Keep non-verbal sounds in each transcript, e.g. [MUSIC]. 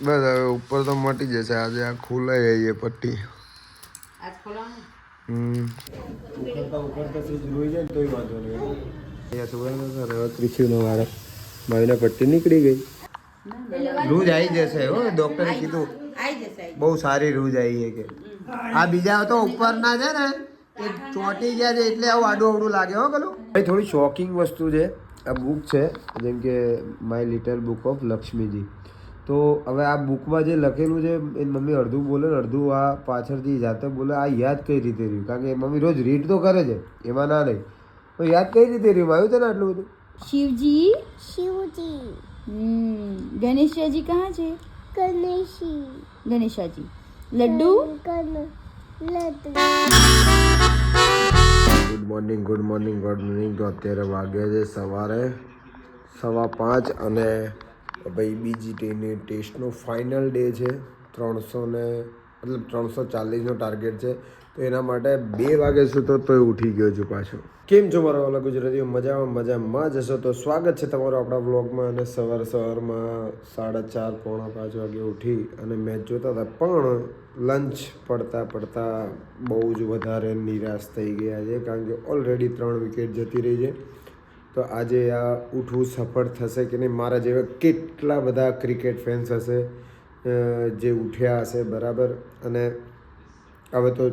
બસ હવે ઉપર તો મટી જશે. આજે આ ખુલાઈ ગઈ પટ્ટી. મારીને પટ્ટી નીકળી ગઈ. રૂજ આવી જશે હો ડોક્ટરે કીધું. આવી જશે આવી બહુ સારી રૂજ આવી છે કે. આ બીજા તો ઉપરના છે ને એ ચોંટી ગયા છે એટલે આવું આડું અવડું લાગે હો પેલું ભાઈ થોડી શોકિંગ વસ્તુ છે આ બુક છે જેમ કે my little book of Lakshmiji. તો હવે આ બુકમાં જે લખેલું છે એ મમ્મી અડધું બોલે ને અડધું આ પાછળથી જાતે બોલે આ યાદ કઈ રીતે રહ્યું? કારણ કે મમ્મી રોજ રીડ તો કરે છે એમાં ના નહીં. તો યાદ કઈ રીતે રહ્યું? આવ્યું છે ને આટલું બધું? શિવજી? શિવજી. ગણેશાજી કહા છે? ગણેશી Ganeshaji laddu? Good morning good morning good morning તો અત્યારે વાગ્યા છે સવારે સવા પાંચ અને ભાઈ બીજી ટીની ટેસ્ટનો ફાઇનલ ડે છે. ત્રણસો ને, મતલબ ત્રણસો ચાલીસનો ટાર્ગેટ છે. તો એના માટે બે વાગે સુતો તોય ઉઠી ગયો છું પાછો. કેમ છો મારા વાલા ગુજરાતીઓ? મજામાં મજામાં જશો તો સ્વાગત છે તમારું આપણા બ્લોગમાં અને સવાર સવારમાં સાડા ચાર પોણા પાંચ વાગે ઉઠી અને મેચ જોતા હતા. પણ લંચ પડતા પડતા બહુ જ વધારે નિરાશ થઈ ગયા છે, કારણ કે ઓલરેડી ત્રણ વિકેટ જતી રહી છે. તો આજે આ ઉઠવું સફળ થશે કે નહીં? મારા જેવા કેટલા બધા ક્રિકેટ ફેન્સ હશે જે ઉઠ્યા હશે, બરાબર? અને હવે તો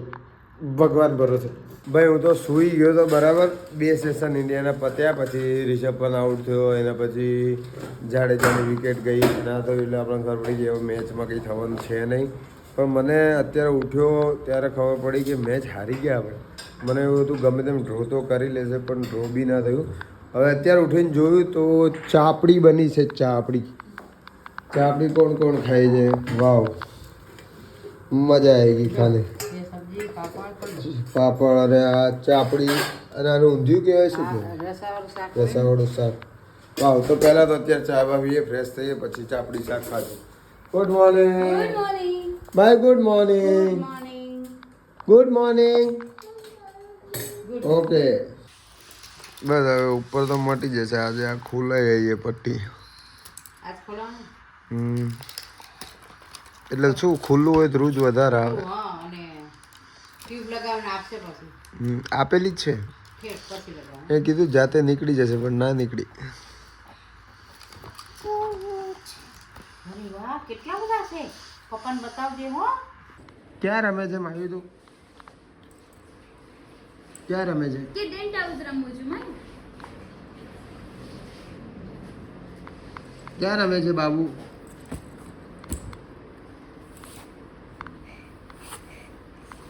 ભગવાન ભરોસે. ભાઈ, હું તો સૂઈ ગયો તો બરાબર બે સેશન ઇન્ડિયાના પત્યા, પછી રિષભ પણ આઉટ થયો, એના પછી જાડેજાની વિકેટ ગઈ. ના તો એટલે આપણને ખબર પડી કે મેચમાં કંઈ થવાનું છે નહીં. પણ મને અત્યારે ઉઠ્યો ત્યારે ખબર પડી કે મેચ હારી ગયા આપણે મને એવું હતું ગમે તેમ ડ્રો તો કરી લેશે, પણ ડ્રો બી ના થયું. હવે અત્યારે ઉઠીને જોયું તો ચાપડી બની છે ચાપડી. ચાપડી કોણ કોણ ખાય છે? વાવ. મજા આવી ગઈ ખાલી. પાપડ અને આ ચાપડી અને આનું ઊંધિયું કહેવાય શું કહેવાય રસાવાળું શાક વાવ તો પહેલાં તો અત્યારે ચા ભાવીએ ફ્રેશ થઈએ પછી ચાપડી શાક ખાધું good morning bye good morning good morning okay બસ હવે ઉપર તો મટી જશે. આજે આ ખુલાઈ આવીએ પટ્ટી. એટલે શું ખુલ્લું હોય તો રૂજ વધારે આવે. આપેલી જ છે. એ કીધું જાતે નીકળી જશે પણ ના નીકળી. કેટલા બધા છે? પપ્પાને બતાવજે હો. ક્યાં રમે છે મારી તું? ક્યાં રમે છે? કે ડેન્ટ હાઉસ રમું છું માં ક્યાં રમે છે બાબુ?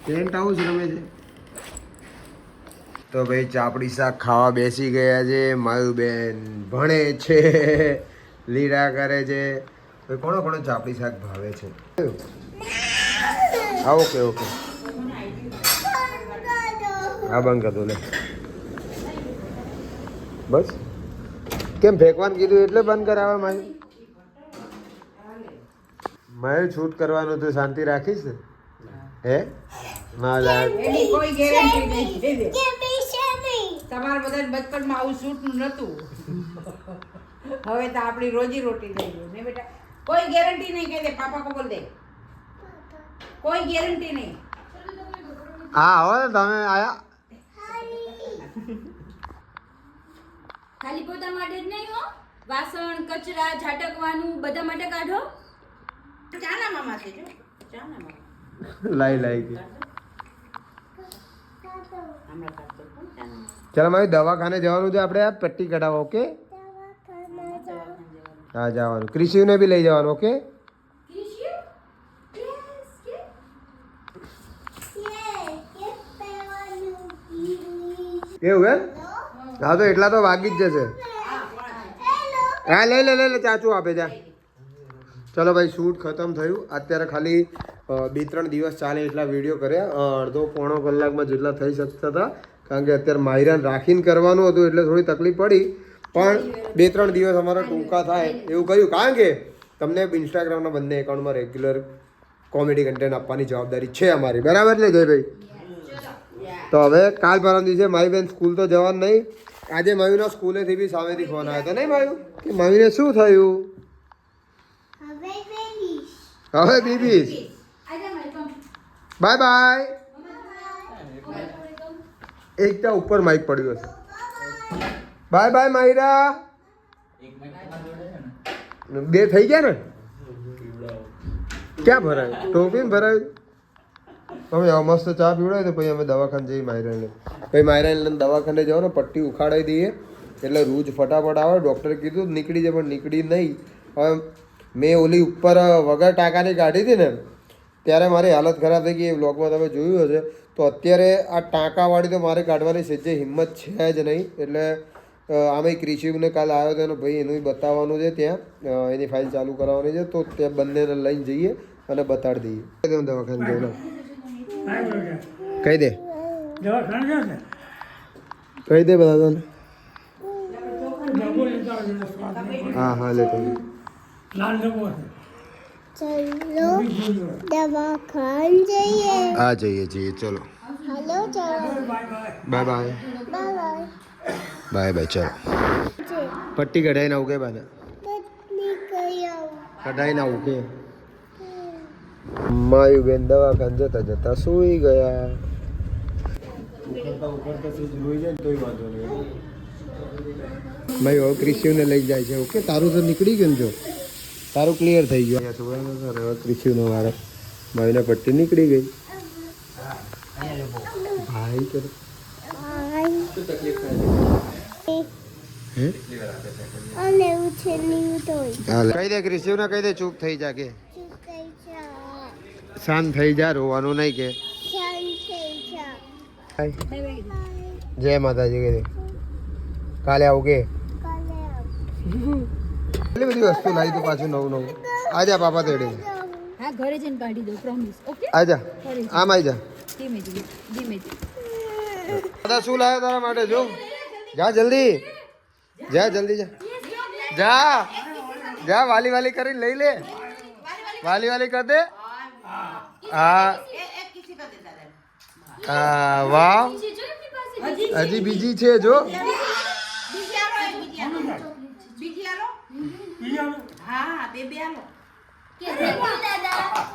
ટેન્ટ હાઉસ રમે છે. તો ભાઈ ચાપડી શાક ખાવા બેસી ગયા છે મારું બેન ભણે છે લીડા કરે છે. ભાઈ કોણો કોનો ચાપડી શાક ભાવે છે? ઓકે ઓકે આ બંધ કરતો લે. બસ. કેમ ફેંકવાનું કીધું એટલે બંધ કરાવવા મારે મહેલ છૂટ કરવાનું તું શાંતિ રાખીશ ને? હે? ના કોઈ ગેરંટી નહીં તમારા બધા બચપનમાં આવું છૂટ નતું હવે તો આપણી રોજી રોટી થઈ ગયું ને બેટા કોઈ ગેરંટી નહીં કહે દે પાપા કો દે. કોઈ ગેરંટી નહીં. હા હવે તમે આયા. ખાલી પોતા માટે જ નહીં હો. વાસણ કચરા ઝાટકવાનું બધા માટે કાઢો. ચાના મામા છે જો ચાના મામા લાઈ લાઈ કે ચાલો મારી દવાખાને જવાનું છે આપણે આ પટ્ટી કઢાવો ઓકે? હા જવાનું. કૃષિને બી લઈ જવાનું ઓકે? એવું એમ? હા તો એટલા તો વાગી જ જશે. હા લઈ લે લઈ લે ચાચું આપે જા. ચલો ભાઈ શૂટ ખતમ થયું. અત્યારે ખાલી બે ત્રણ દિવસ ચાલે એટલા વીડિયો કર્યા. અડધો પોણો કલાકમાં જેટલા થઈ શકતા હતા. કારણ કે અત્યારે માયરાન રાખીને કરવાનું હતું એટલે થોડી તકલીફ પડી. પણ બે ત્રણ દિવસ અમારા ટૂંકા થાય એવું કહ્યું કારણ કે તમને ઇન્સ્ટાગ્રામના બંને એકાઉન્ટમાં રેગ્યુલર કોમેડી કન્ટેન્ટ આપવાની જવાબદારી છે અમારી. બરાબર ને જયભાઈ? તો હવે કાલ પરમ દિવસે મારી બેન સ્કૂલ તો જવાનું નહીં. આજે મયુના સ્કૂલેથી બી સામેથી ફોન આવ્યો હતો નહીં મયુ કે મયુને શું થયું? હવે બીબી બાય બાય બાય એકતા ઉપર માઇક પડ્યું હશે બાય બાય માયરા. બે થઈ ગયા ને? ક્યાં ભરાયું? ટોપી ભરાયું? આ મસ્ત ચા પીવડાવી તો પછી અમે દવાખાને જઈએ માયરાને પછી માયરાને લઈને દવાખાને જાઓ ને પટ્ટી ઉખાડાવી દઈએ. એટલે રૂજ ફટાફટ આવે, ડૉક્ટરે કીધું નીકળી જાય, પણ નીકળી નહીં. હવે મેં ઓલી ઉપર વગર ટાંકાની કાઢી હતી ને, ત્યારે મારી હાલત ખરાબ થઈ ગઈ. એ બ્લોગમાં તમે જોયું હશે. તો અત્યારે આ ટાંકાવાળી તો મારે કાઢવાની સજ્જે હિંમત છે જ નહીં. એટલે આમે ક્રિશિવને કાલ આવ્યો હતો એનો ભાઈ એનું બતાવવાનું છે ત્યાં. એની ફાઇલ ચાલુ કરાવવાની છે. તો ત્યાં બંનેને લઈને જઈએ અને બતાડી દઈએ. દવાખાને જઈને. કહી દે. કહી દે બધા તને. હા હા લે તમે ચલો દવાખાન જઈએ હા જઈએ જઈએ ચલો. હાલો ચલો. Bye bye. Bye bye bye ચલો. પટ્ટી કઢાઈને આવું કે બાને? કઢાઈને આવું કે? માયુબેન દવાખાને જતા જતા સૂઈ ગયા. ભાઈ હવે ક્રિશિવને લઈ જાય છે ઓકે? તારું તો નીકળી ગયું જો. તારું ક્લિયર થઈ ગયું. હવે ક્રિશિવનો વારો. ભાઈને પટ્ટી નીકળી ગઈ. ભાઈ હાલે. કહી દે ક્રિશિવને કહી દે ચૂપ થઈ જા કે ચૂકાઈ જા શાંત થઈ જા રોવાનું નહીં કે. જય માતાજી કે કાલે આવું કે? એટલી બધી વસ્તુ લાવી તું પાછું નવું નવું? આજા પાપા તેડે. હા ઘરે જઈને કાઢી દો પ્રોમિસ ઓકે આજા આમ આવી જા. ધીમે ધીમે ધીમે દાદા શું લાવ્યા તારા માટે જો? જા જલ્દી. જા જલ્દી જા. જા. જા વાલી વાલી કરીને લઈ લે. વાલી વાલી કર દે. હા હા વાહ હજી બીજી છે જો બીજી આલો એ બીજી આલો બીજી આલો હા બે બે આલો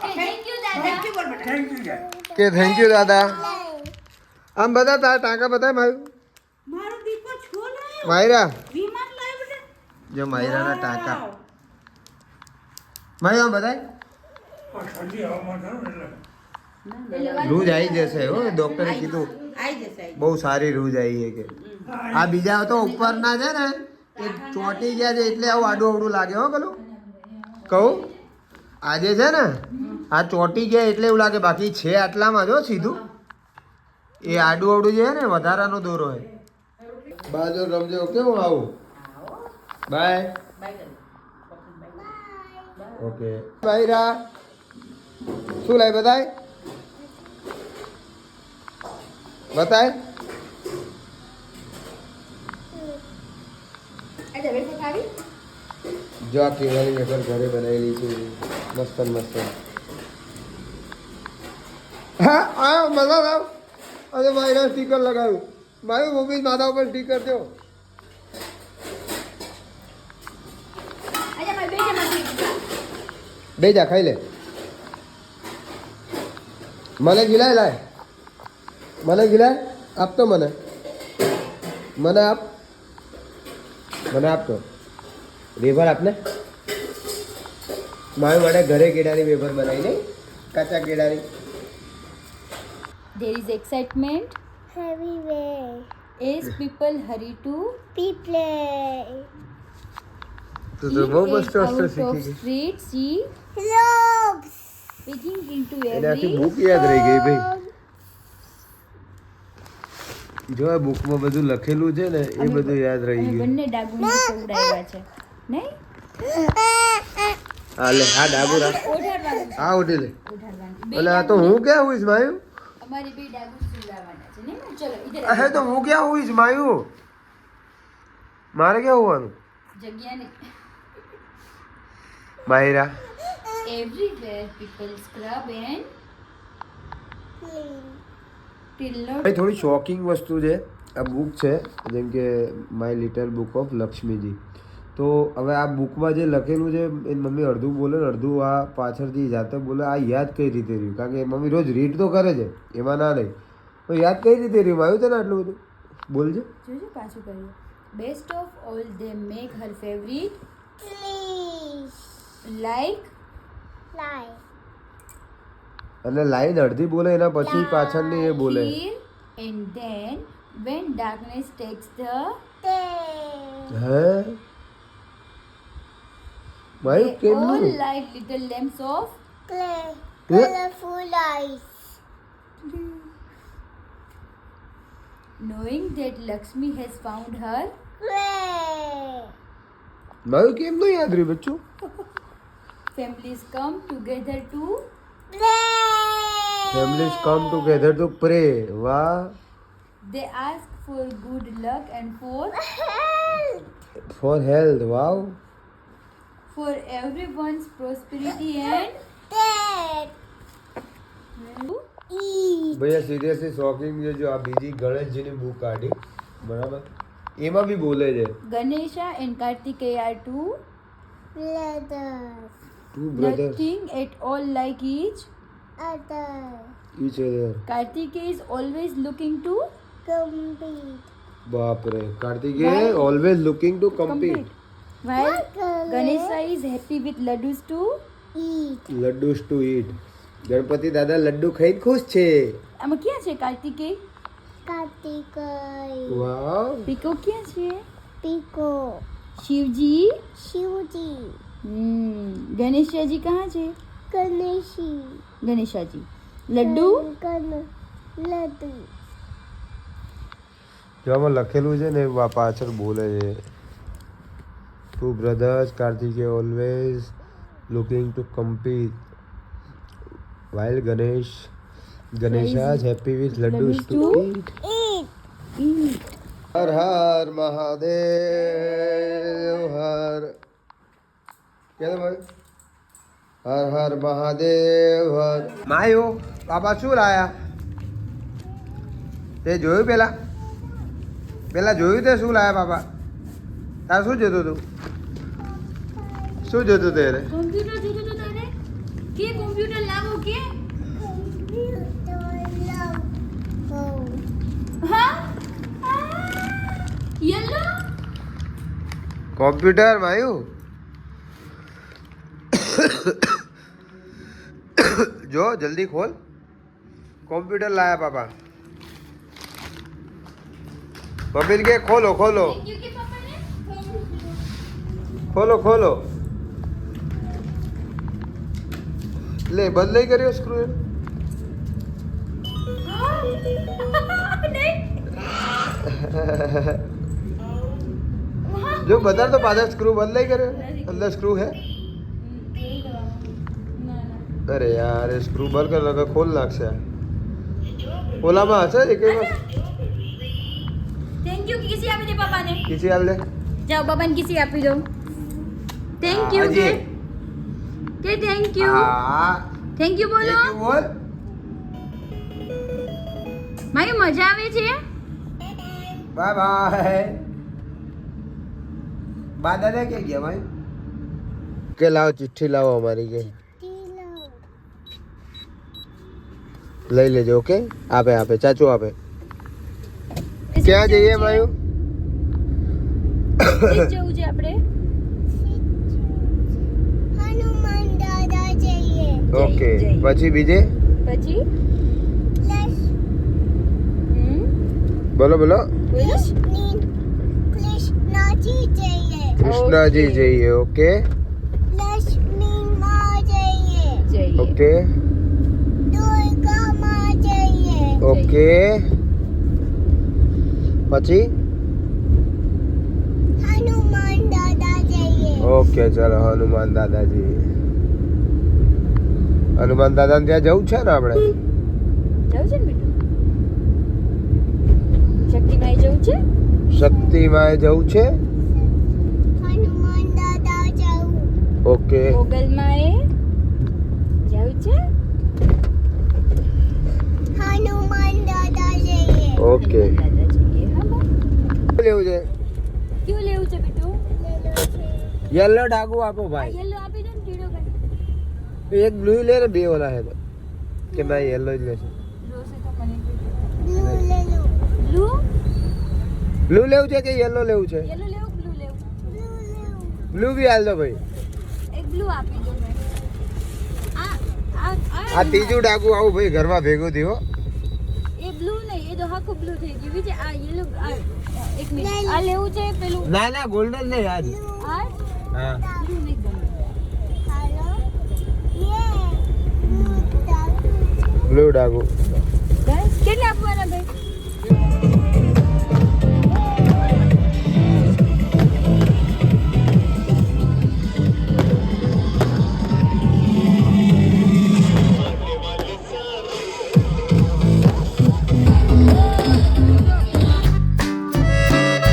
થેન્ક યુ બોલ બેટા કે થેન્ક યુ દાદા આમ બધા તારા ટાંકા બધા મારું મારો દીકો છો લાયો માયરા વિમાન લાયો બેટા જો માયરાના ટાંકા મારી આમ બધાય રૂજ આવી જશે હો ડોક્ટરે કીધું. બહુ સારી રૂજ આવી છે કે. આ બીજા તો ઉપરના છે ને એ ચોંટી ગયા છે એટલે આવું આડું અવડું લાગે હો પેલું. કહું? આજે છે ને આ ચોંટી ગયા એટલે એવું લાગે બાકી છે આટલામાં જો સીધું. એ આડું અવડું જે છે ને વધારાનો દોરો હોય. બાજુ રમજો કેવું આવું? બાય. ઓકે. બાય રા શું લાય બતાય બતાય આજા વેફર ખાવી જો આ કેળાની વેફર ઘરે બનાવેલી છે મસ્ત ને મસ્ત હા આ મજા આવ અરે મારા સ્ટીકર લગાવ્યું મારું મમ્મી માથા ઉપર સ્ટીકર દો આજા મારી બેટા માંથી બે જા ખાઈ લે મને ગિલાય લાય. મને ગિલાય આપતો મને. મને આપ. મને આપતો વેફર આપને. મારી માટે ઘરે કેળાની વેફર બનાવી નહીં કાચા કેળાની. There is excitement. Everywhere as people hurry to people. તું તો બહુ મસ્ત મસ્ત શીખી ગઈ. street see lobes peeking into એને આખી બુક યાદ રહી ગઈ ભાઈ. જો આ બુકમાં બધું લખેલું છે ને એ બધું યાદ રહી ગયું. બંને ડાગુને ખવડાવ્યા છે. નહીં? હા લે હા ડાબુ રાખ. ઓઢાડવાનું હા ઉઠી લે. ઓઢાડવાનું. બે એટલે આ તો હું ક્યાં હુઈશ માયુ? અમારે બે ડાગુ સુલાવાના છે નહીં? ચલો ઇધર અહે તો હું ક્યાં હુઈશ ભાઈ મારે ક્યાં હોવાનું? જગ્યા ને માયરા. Everywhere people scrub and till ભાઈ થોડી શોકિંગ વસ્તુ છે. આ બુક છે જેમ કે my little book of Lakshmiji તો હવે આ બુકમાં જે લખેલું છે એ મમ્મી અડધું બોલે ને અડધું આ પાછળથી જાતે બોલે આ યાદ કઈ રીતે રહ્યું? કારણ કે મમ્મી રોજ રીડ તો કરે છે એમાં ના નહીં. તો યાદ કઈ રીતે રહ્યું? આવ્યું છે ને આટલું બધું? બોલજે જોજો પાછું કરીએ best of all they make her favourite Please. Like અને લાઈન અડધી બોલે એના પછી પાછળની એ બોલે and then when darkness takes the. હે ભાઈ ઓલ કેમનું light little lamps of clay colourful Colorful eyes. knowing that Lakshmi has found her Play. મારું કેમનું યાદ રહ્યું બચ્ચું [LAUGHS] families come together to Play. Families come together to pray વાહ they ask for good luck and for Help. For health wow for everyone's prosperity and Dad. Eat. Bhaiya seriously shocking છે જો આ બીજી ગણેશજીની બુક કાઢી બરાબર એમાં બી બોલે છે Ganesha and Kartikeya are two Letters. To brother nothing at all like each Other. Each other Kartikeya is always looking to Complete. બાપ રે Kartikeya always looking to compete complete while Color. Ganesha is happy with laddus to Eat. Laddus to eat Ganpati દાદા લડ્ડુ ખાઈને ખુશ છે આમાં ક્યાં છે Kartikeya Kartikai. વાવ pico ક્યાં છે Pico. શિવજી Shivji. ગણેશાજી ક્યાં છે ગણેશી ગણેશાજી લડ્ડુ લડ્ડુ જો આમાં લખેલું છે ને પાછળ બોલે છે two brothers Kartik always looking to compete while Ganesh ગણેશાજ happy with laddu to Har Har Mahadev હર કે ભાઈ? હર હર મહાદેવ હર. માયો બાબા શું લાયા? તે જોયું પેલા? પેલા જોયું તે શું લાયા બાબા તાર શું જોતું તું? શું જોતું તે રે કોમ્પ્યુટર જોતો તો તારે? કે કોમ્પ્યુટર લાવો કે? Computer love. હા યલો? કોમ્પ્યુટર માયું? જો જલ્દી ખોલ કોમ્પ્યુટર લાયા પાપા મમ્મી કે ખોલો ખોલો થેન્ક યુ કે પપ્પાને ખોલો ખોલો લે બંધ નહીં કર્યો સ્ક્રૂ જો બધા તો પાછળ સ્ક્રૂ બંધ નહીં કર્યો અંદર સ્ક્રૂ હે અરે યાર એ સ્ક્રૂ બંધ કર લગા ખોલ નાખશે ઓલામાં હશે એક થેન્ક યુ કિસી આપી દે પપ્પાને કિસી હાલ દે જાઓ પપ્પાને કિસી આપી દો થેન્ક યુ કે હાજી. કે થેન્ક યુ હા થેન્ક યુ બોલો Thank you, બોલ મારી મજા આવે છે બાય બાય બા દાદા કે ગયા ભાઈ કે લાવો ચિઠ્ઠી લાવો અમારી કે લઈ લેજો ઓકે? આપે આપે. ચાચુ આપે. ક્યાં જઈએ માયું જવું છે આપણે? હનુમાન દાદા જઈએ. ઓકે. જઈએ. પછી બીજે? પછી? લક્ષ્મી હમ? બોલો બોલો. બોલો કૃષ્ણજી જઈએ. કૃષ્ણાજી Okay. જઈએ ઓકે? લક્ષ્મી માં જઈએ. જઈએ. ઓકે દુર્ગા માં જઈએ ઓકે. પછી? હનુમાન દાદા જઈએ ઓકે ચલો હનુમાન દાદાજી. હનુમાન દાદા ત્યાં જવું છે ને આપણે? જવું છે ને બેટું? શક્તિમાઈ જવું છે? શક્તિમાં જવું છે? હનુમાન દાદા જવું. ઓકે. ગોગલમાં એ જવું છે હનુમાન દાદા જઈએ ઓકે. લેવું છે? કેવું લેવું છે બેટુ? યલો ડાગુ આપો ભાઈ. યલો આપી દો ને ટીડો એક બ્લુ લે ને બે ઓલા હે કે ભાઈ યલો જ લેશે. બ્લુ લેવું છે કે યલો લેવું છે? યલો લેવું બ્લુ લેવું? બ્લુ બી હાલ દો ભાઈ. એક બ્લુ આપી દો આ આ આ ત્રીજું ડાગુ આવું ભાઈ ઘરમાં ભેગું થયું નહીં એ તો આખું બ્લુ થઈ ગયું. વિજય આ યલો એક મિનિટ આ લેવું છે પેલું? ના ના ગોલ્ડન નહીં આજ આ? હા. બ્લુ નહીં ગમે. હાલો યે બ્લુ ડાકુ બ્લુ ડાકુ બસ કેટલા આપવાના ભાઈ?